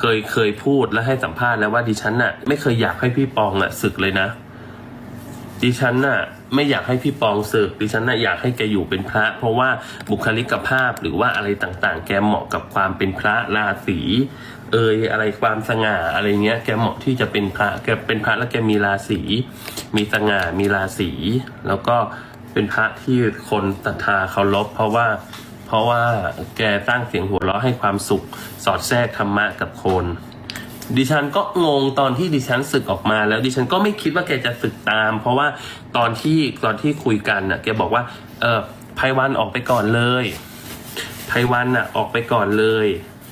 เคยเคยพูดและให้สัมภาษณ์แล้วว่าดิฉันน่ะ ไม่เคยอยากให้พี่ปองอะศึกเลยนะ ดิฉันน่ะ ไม่อยากให้พี่ปองศึก ดิฉันน่ะอยากให้แกอยู่เป็นพระ เพราะว่าบุคลิกภาพหรือว่าอะไรต่างๆ แกเหมาะกับความเป็นพระราศีเอยอะไรความสง่าอะไรเงี้ยแกเหมาะที่จะเป็นพระแกเป็นพระแล้วแกมีราศีมีสง่ามีราศีแล้วก็เป็นพระที่คนศรัทธาเคารพเพราะว่า เพราะว่าแกสร้างเสียงหัวเราะให้ความสุข สอดแทรกธรรมะกับคน ดิฉันก็งงตอนที่ดิฉันศึกออกมาแล้วดิฉันก็ไม่คิดว่าแกจะศึกตาม เพราะว่าตอนที่ตอนที่คุยกันน่ะแกบอกว่า เออไพวันออกไปก่อนเลยไพวันน่ะออกไปก่อนเลย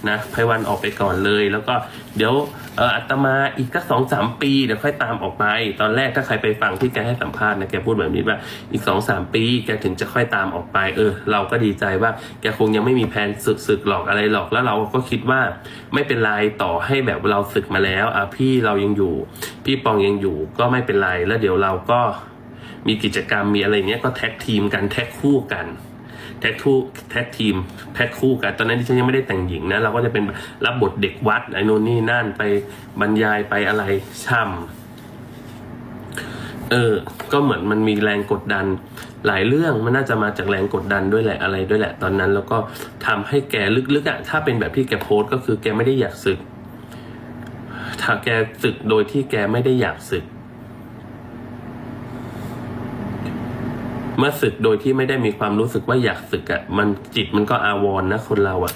นะไพวันออกไปก่อนเลย แล้วก็เดี๋ยว อออาตมาอีกสักสองสามปีเดี๋ยวค่อยตามออกไป ตอนแรกถ้าใครไปฟังที่แกให้สัมภาษณ์นะแกพูดแบบนี้ว่าอีกสองสามปีแกถึงจะค่อยตามออกไป เออ เราก็ดีใจว่าแกคงยังไม่มีแผนศึกศึกหรอกอะไรหรอกแล้วเราก็คิดว่าไม่เป็นไรต่อให้แบบเราศึกมาแล้วอะพี่เรายังอยู่ พี่ปองยังอยู่ก็ไม่เป็นไรแล้วเดี๋ยวเราก็มีกิจกรรมมีอะไรเนี้ยก็แท็กทีมกันแท็กคู่กัน แท็กคู่แท็กทีมแท็กคู่กัน ตอนนั้นที่ฉันยังไม่ได้แต่งหญิงนะ เราก็จะเป็นรับบทเด็กวัดไอ้นู่นนี่นั่นไปบรรยายไปอะไรช่ำเออ ก็เหมือนมันมีแรงกดดัน หลายเรื่องมันน่าจะมาจากแรงกดดันด้วยแหละอะไรด้วยแหละ ตอนนั้นแล้วก็ทำให้แกลึกๆอะถ้าเป็นแบบที่แกโพสต์ก็คือแกไม่ได้อยากศึกถ้าแกศึกโดยที่แกไม่ได้อยากศึก เมื่อศึกโดยที่ไม่ได้มีความรู้สึกว่าอยากศึกอะ่ะมันจิตมันก็อาวรณ์นะคนเราอะ่ะ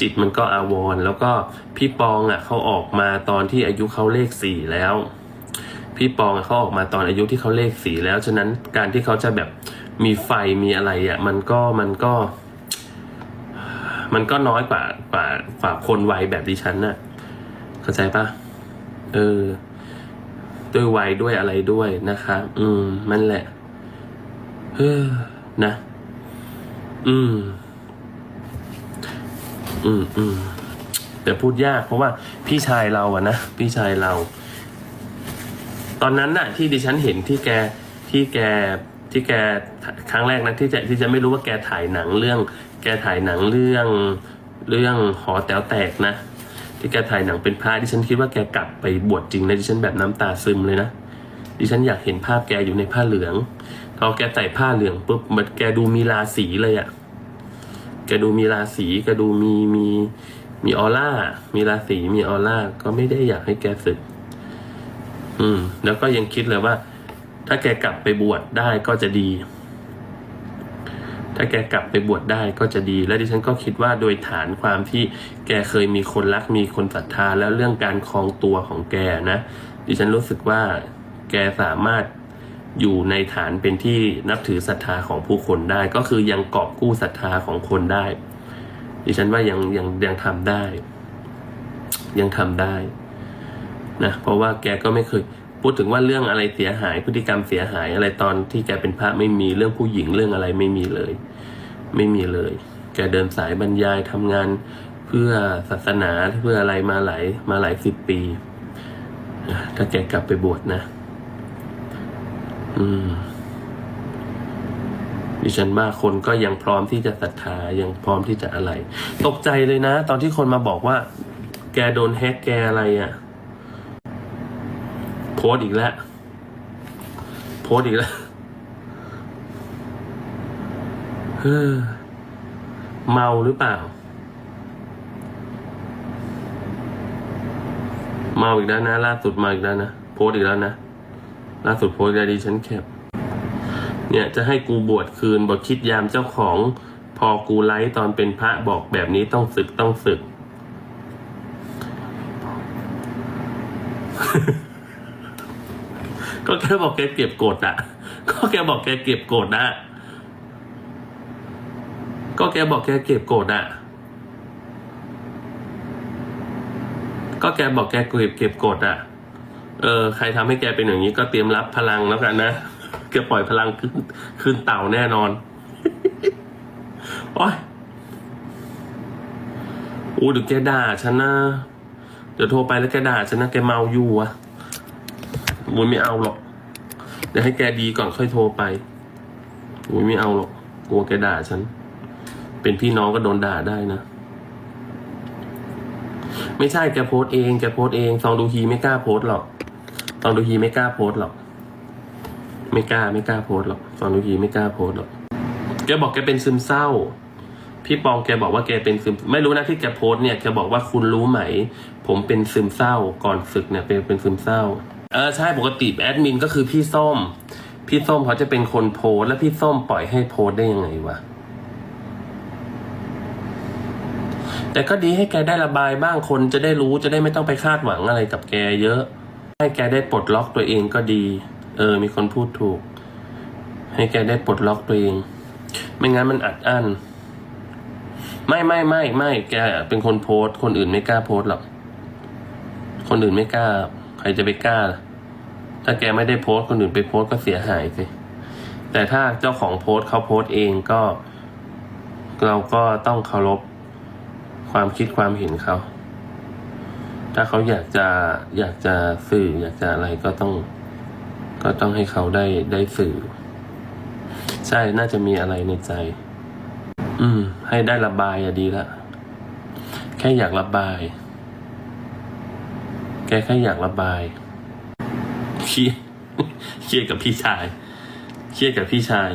จิตมันก็อาวรแล้วก็พี่ปองอะ่ะเขาออกมาตอนที่อายุเขาเลขสี่แล้ว พี่ปองเขาออกมาตอนอายุที่เขาเลขสี่แล้วฉะนั้นการที่เขาจะแบบมีไฟมีอะไรอะ่ะมันก็มันก็ มันก็น้อยกว่ากว่ากว่าคนวัยแบบดิฉันน่ะ เข้าใจปะเออด้วยวัยด้วยอะไรด้วยนะคะ อืม มันแหละ เฮ้อนะ อืม อืมอืมแต่พูดยากเพราะว่าพี่ชายเราอะนะพี่ชายเรา ตอนนั้นน่ะ ที่ดิฉันเห็นที่แกที่แกที่แกครั้งแรกนะที่จะที่จะไม่รู้ว่าแกถ่ายหนังเรื่อง แกถ่ายหนังเรื่องเรื่องหอแต๋วแตกนะที่แกถ่ายหนังเป็นพระดิฉันคิดว่าแกกลับไปบวชจริงนะดิฉันแบบน้ำตาซึมเลยนะ ดิฉันอยากเห็นภาพแกอยู่ในผ้าเหลืองพอแกใส่ผ้าเหลืองปุ๊บมันแกดูมีราศีเลยอะ่ะ แกดูมีราศีแกดูมีมีมีออร่า มีราศีมีออร่า ก็ไม่ได้อยากให้แกศึก อืม แล้วก็ยังคิดเลยว่า ถ้าแกกลับไปบวชได้ก็จะดี ถ้าแกกลับไปบวชได้ก็จะดี และดิฉันก็คิดว่าโดยฐานความที่แกเคยมีคนรักมีคนศรัทธาแล้วเรื่องการครองตัวของแกนะ ดิฉันรู้สึกว่า แกสามารถอยู่ในฐานเป็นที่นับถือศรัทธาของผู้คนได้ ก็คือยังกอบกู้ศรัทธาของคนได้ ดิฉันว่ายังยังยังทำได้ ยังทำได้นะเพราะว่าแกก็ไม่เคยพูดถึงว่าเรื่องอะไรเสียหาย พฤติกรรมเสียหายอะไรตอนที่แกเป็นพระไม่มีเรื่องผู้หญิงเรื่องอะไรไม่มีเลย ไม่มีเลย แกเดินสายบรรยายทำงานเพื่อศาสนาเพื่ออะไรมาหลายมาหลายสิบปีถ้าแกกลับไปบวชนะ อืมดิฉันว่าคนก็ยังพร้อมที่จะศรัทธายังพร้อมที่จะอะไร ตกใจเลยนะ ตอนที่คนมาบอกว่า แกโดนแฮกแกอะไรอะ่ะ โพสอีกแล้ว โพสอีกแล้วเฮ้อเมาหรือเปล่า เมาอีกแล้วนะล่าสุดมาอีกแล้วนะ โพสอีกแล้วนะ ล่าสุดโพสต์ได้ดิฉันแคปเนี่ยจะให้กูบวชคืนบอกคิดยามเจ้าของ พอกูไลฟ์ตอนเป็นพระบอกแบบนี้ต้องศึกต้องศึก ก็แกบอกแกเก็บกดอะก็แกบอกแกเก็บกดอะก็แกบอกแกเก็บกดอะก็แกบอกแกเก็บเก็บกดอะ เออใครทำให้แกเป็นอย่างนี้ก็เตรียมรับพลังแล้วกันนะแกปล่อยพลังขึ้นขึ้นเต่าแน่นอนโอ้ยอู้เดี๋ยวแกด่าฉันนะเดี๋ยวโทรไปแล้วแกด่าฉันนะแกเมาอยู่อะมุยไม่เอาหรอกเดี๋ยวให้แกดีก่อนค่อยโทรไปมุยไม่เอาหรอกกลัวแกด่าฉัน เป็นพี่น้องก็โดนด่าได้นะ ไม่ใช่แกโพสเองแกโพสเองซองดูฮีไม่กล้าโพสหรอกซองดูฮีไม่กล้าโพสหรอก ไม่กล้าไม่กล้าโพสหรอกซองดูฮีไม่กล้าโพสหรอกแกบอกแกเป็นซึมเศร้า พี่ปองแกบอกว่าแกเป็นซึมไม่รู้นะที่แกโพสเนี่ยแกบอกว่าคุณรู้ไหม ผมเป็นซึมเศร้าก่อนศึกเนี่ยเป็นเป็นซึมเศร้าเออใช่ปกติแอดมินก็คือพี่ส้ม พี่ส้มเขาจะเป็นคนโพสแล้วพี่ส้มปล่อยให้โพสได้ยังไงวะ แต่ก็ดีให้แกได้ระบายบ้างคนจะได้รู้จะได้ไม่ต้องไปคาดหวังอะไรกับแกเยอะ ให้แกได้ปลดล็อกตัวเองก็ดี เออ มีคนพูดถูก ให้แกได้ปลดล็อกตัวเอง ไม่งั้นมันอัดอั้นไม่ไม่ไม่ไม่แกเป็นคนโพสต์คนอื่นไม่กล้าโพสต์หรอกคนอื่นไม่กล้า ใครจะไปกล้า ถ้าแกไม่ได้โพสต์คนอื่นไปโพสต์ก็เสียหายสิแต่ถ้าเจ้าของโพสต์เขาโพสต์เองก็ เราก็ต้องเคารพ ความคิดความเห็นเขา ถ้าเขาอยากจะอยากจะสื่อ อยากจะอะไรก็ต้อง ก็ต้องให้เขาได้ได้สื่อ ใช่น่าจะมีอะไรในใจ อืม ให้ได้ระบายอะดีละแค่อยากระบาย แกแค่อยากระบาย เครียด เครียดกับพี่ชาย เครียดกับพี่ชาย